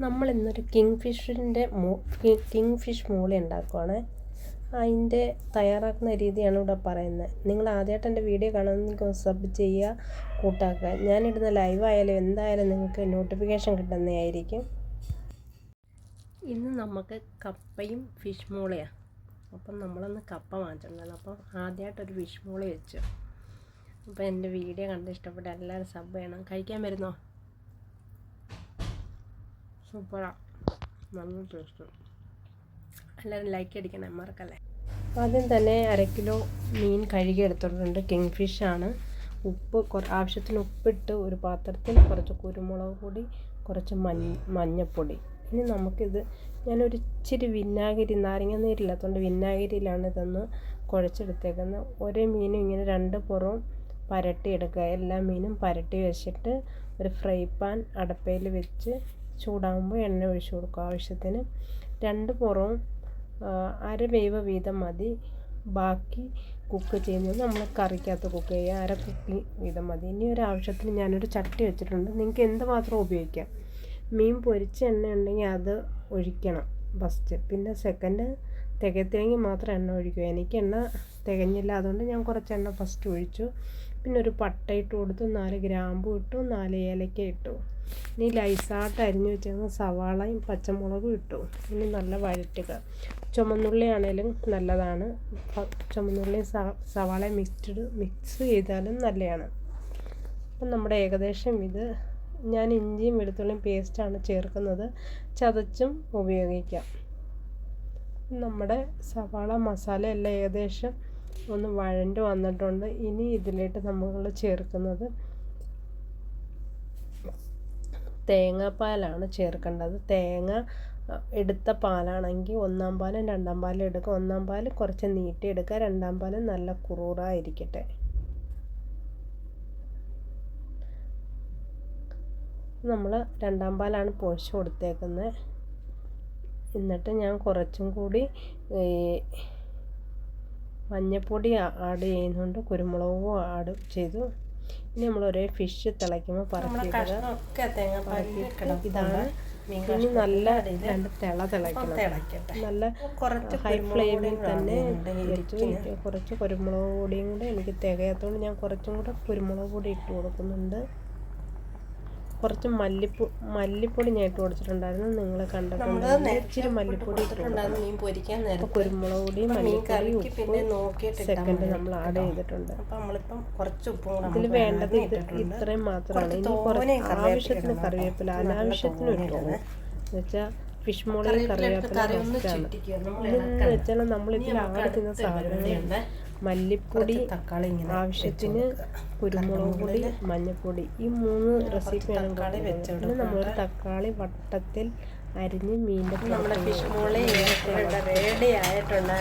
നമ്മൾ ഇന്നൊരു കിങ് ഫിഷിന്റെ മോ കിങ് ഫിഷ് മൂളി ഉണ്ടാക്കുവാണ്. അതിന്റെ തയ്യാറാക്കുന്ന രീതിയാണ് ഇവിടെ പറയുന്നത്. നിങ്ങൾ ആദ്യമായിട്ട് എന്റെ വീഡിയോ കാണുന്നെങ്കിൽ സബ് ചെയ്യുക കൂട്ടാക്കുക. ഞാനിടുന്ന ലൈവ് ആയാലും എന്തായാലും നിങ്ങൾക്ക് നോട്ടിഫിക്കേഷൻ കിട്ടുന്നതായിരിക്കും ഇന്ന് നമുക്ക് കപ്പയും ഫിഷ് മൂളയാണ് അപ്പം നമ്മളൊന്ന് കപ്പ വാങ്ങിച്ചിട്ടുണ്ടായിരുന്നു. അപ്പം ആദ്യമായിട്ടൊരു ഫിഷ് മൂളി വെച്ചു. അപ്പോൾ എന്റെ വീഡിയോ കണ്ട് ഇഷ്ടപ്പെട്ട എല്ലാവരും സബ് ചെയ്യണം. കഴിക്കാൻ വരുന്നോ? സൂപ്പറാണ് നല്ല ടേസ്റ്റ്. എല്ലാവരും ലൈക്ക് അടിക്കണേ മറക്കല്ലേ? ആദ്യം തന്നെ അര കിലോ മീൻ കഴുകി എടുത്തിട്ടുണ്ട്. കിങ് ഫിഷാണ് ഉപ്പ് കുറ ആവശ്യത്തിന് ഉപ്പിട്ട് ഒരു പാത്രത്തിൽ കുറച്ച് കുരുമുളക് പൊടി കുറച്ച് മഞ്ഞ മഞ്ഞൾപ്പൊടി ഇനി നമുക്കിത് ഞാനൊരു ഇച്ചിരി വിനാഗിരി നാരങ്ങ നീരില്ലാത്തതുകൊണ്ട് വിനാഗിരിയിലാണ് ഇതൊന്ന് കുഴച്ചെടുത്തേക്കുന്നത്. ഒരേ മീനും ഇങ്ങനെ രണ്ട് പുറവും പരട്ടിയെടുക്കുക. എല്ലാ മീനും പരട്ടി വെച്ചിട്ട് ഒരു ഫ്രൈ പാൻ അടപ്പയിൽ വെച്ച് ചൂടാകുമ്പോൾ എണ്ണ ഒഴിച്ച് കൊടുക്കുക ആവശ്യത്തിന്. രണ്ട് പുറവും അര വേവ് വീതം മതി. ബാക്കി കുക്ക് ചെയ്യുന്നത് നമ്മൾ കറിക്കകത്ത് കുക്ക് ചെയ്യുക. അര കുപ്പി വീതം മതി. ഇനി ഒരു ആവശ്യത്തിന് ഞാനൊരു ചട്ടി വെച്ചിട്ടുണ്ട്. നിങ്ങൾക്ക് എന്ത് പാത്രം ഉപയോഗിക്കാം? മീൻ പൊരിച്ച എണ്ണ ഉണ്ടെങ്കിൽ അത് ഒഴിക്കണം ഫസ്റ്റ് പിന്നെ സെക്കൻഡ് തികയത്തില്ലെങ്കിൽ മാത്രം എണ്ണ ഒഴിക്കുക എനിക്ക് എണ്ണ തികഞ്ഞില്ല. അതുകൊണ്ട് ഞാൻ കുറച്ച് എണ്ണ ഫസ്റ്റ് ഒഴിച്ചു. പിന്നെ ഒരു പട്ട ഇട്ട് കൊടുത്തു. നാല് ഗ്രാമ്പു ഇട്ടു. നാല് ഏലക്ക ഇട്ടു. ഇനി ലൈസായിട്ട് അരിഞ്ഞു വെച്ചിരുന്ന സവാളയും പച്ചമുളകും ഇട്ടു. ഇനി നല്ല വഴറ്റുക. ചുമന്നുള്ളി ആണേലും നല്ലതാണ് ചുമന്നുള്ളിയും സവാളയും മിക്സ്ഡ് മിക്സ് ചെയ്താലും നല്ലതാണ് അപ്പം നമ്മുടെ ഏകദേശം ഇത് ഞാൻ ഇഞ്ചിയും വെളുത്തുള്ളിയും പേസ്റ്റാണ് ചേർക്കുന്നത്. ചതച്ചും ഉപയോഗിക്കാം. നമ്മുടെ സവാള മസാല എല്ലാം ഏകദേശം ഒന്ന് വഴണ്ട് വന്നിട്ടുണ്ട്. ഇനി ഇതിലേക്ക് നമ്മൾ ചേർക്കുന്നത് തേങ്ങാപ്പാലാണ് ചേർക്കേണ്ടത്. തേങ്ങ എടുത്ത പാലാണെങ്കിൽ ഒന്നാം പാലും രണ്ടാം പാലും എടുക്കുക. ഒന്നാം പാൽ കുറച്ച് നീട്ടി എടുക്കുക. രണ്ടാം പാൽ നല്ല കുറുറായിരിക്കട്ടെ. നമ്മൾ രണ്ടാം പാലാണ് പൊഴിച്ച് കൊടുത്തേക്കുന്നത്. എന്നിട്ട് ഞാൻ കുറച്ചും കൂടി മഞ്ഞൾപ്പൊടി ആഡ് ചെയ്യുന്നുണ്ട്. കുരുമുളകും ആഡ് ചെയ്തു. ഇനി നമ്മൾ ഒരേ ഫിഷ് തിളയ്ക്കുമ്പോൾ പറക്കിയിടുക ഇതാണ്. ഇനി നല്ല രണ്ട് തിള തിളയ്ക്കണം. നല്ല കുറച്ച് ഹൈ ഫ്ലെയിമിൽ തന്നെ കുറച്ച് കുരുമുളക് പൊടിയും കൂടെ എനിക്ക് തികയാത്തതുകൊണ്ട് ഞാൻ കുറച്ചും കൂടെ കുരുമുളക് പൊടി ഇട്ട് കൊടുക്കുന്നുണ്ട്. കുറച്ച് മല്ലിപ്പൊടി മല്ലിപ്പൊടി ഞാൻ ഇട്ട് കൊടുത്തിട്ടുണ്ടായിരുന്നു. നിങ്ങൾ കണ്ടിട്ടുണ്ടായിരുന്നു ഇച്ചിരി മല്ലിപ്പൊടി മീൻ പൊരിക്കാൻ നേരം കുരുമുളക് പൊടി പിന്നെ നോക്കിയിട്ട് സെക്കൻഡ് നമ്മൾ ആഡ് ചെയ്തിട്ടുണ്ട്. ഇതിൽ വേണ്ടത് ഇത് ഇത്രയും മാത്രമാണ്. ഇനി കുറച്ച് ആവശ്യത്തിന് കറിവേപ്പില അനാവശ്യത്തിന് ഇട്ടു എന്നുവെച്ചാൽ ഫിഷ് മോളി കറിവേപ്പില ഇതെന്ന് വെച്ചാൽ നമ്മളിതിൽ ആഡ് ചെയ്യുന്ന സാധനങ്ങളുണ്ട് മല്ലിപ്പൊടി തക്കാളി ഇങ്ങനെ ആവശ്യത്തിന് കുരുമുളക് പൊടി മഞ്ഞൾപ്പൊടി ഈ മൂന്ന് റെസിപ്പിയാണ് പിന്നെ നമ്മൾ തക്കാളി വട്ടത്തിൽ അരിഞ്ഞ് മീന്റെ നമ്മുടെ ഫിഷ് മോളി റെഡി ആയിട്ടുണ്ട്.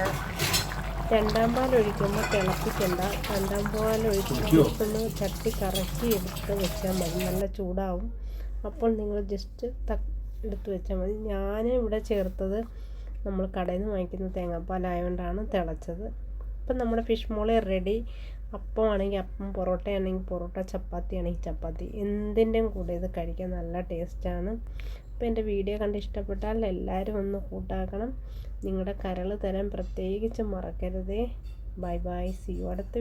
രണ്ടാം പാൽ ഒഴിക്കുമ്പോൾ തിളപ്പിക്കണ്ട. രണ്ടാം പാൽ ഒഴിക്കുമ്പോൾ ഒന്ന് ചട്ടി കറക്കി എടുത്ത് വെച്ചാൽ മതി. നല്ല ചൂടാവും. അപ്പോൾ നിങ്ങൾ ജസ്റ്റ് ത എടുത്ത് വെച്ചാൽ മതി. ഞാൻ ഇവിടെ ചേർത്തത് നമ്മൾ കടയിൽ നിന്ന് വാങ്ങിക്കുന്ന തേങ്ങാപ്പാലായതുകൊണ്ടാണ് തിളച്ചത്. ഇപ്പം നമ്മുടെ ഫിഷ് മോളി റെഡി അപ്പം ആണെങ്കിൽ അപ്പം പൊറോട്ട ആണെങ്കിൽ പൊറോട്ട ചപ്പാത്തി ആണെങ്കിൽ ചപ്പാത്തി. എന്തിന്റെയും കൂടെ ഇത് കഴിക്കാൻ നല്ല ടേസ്റ്റാണ് അപ്പോൾ എന്റെ വീഡിയോ കണ്ട് ഇഷ്ടപ്പെട്ടാൽ എല്ലാവരും ഒന്ന് കൂട്ടാക്കണം. നിങ്ങളുടെ കരൾ തരാൻ പ്രത്യേകിച്ച് മറക്കരുതേ. ബൈ ബൈ സി യു അടുത്ത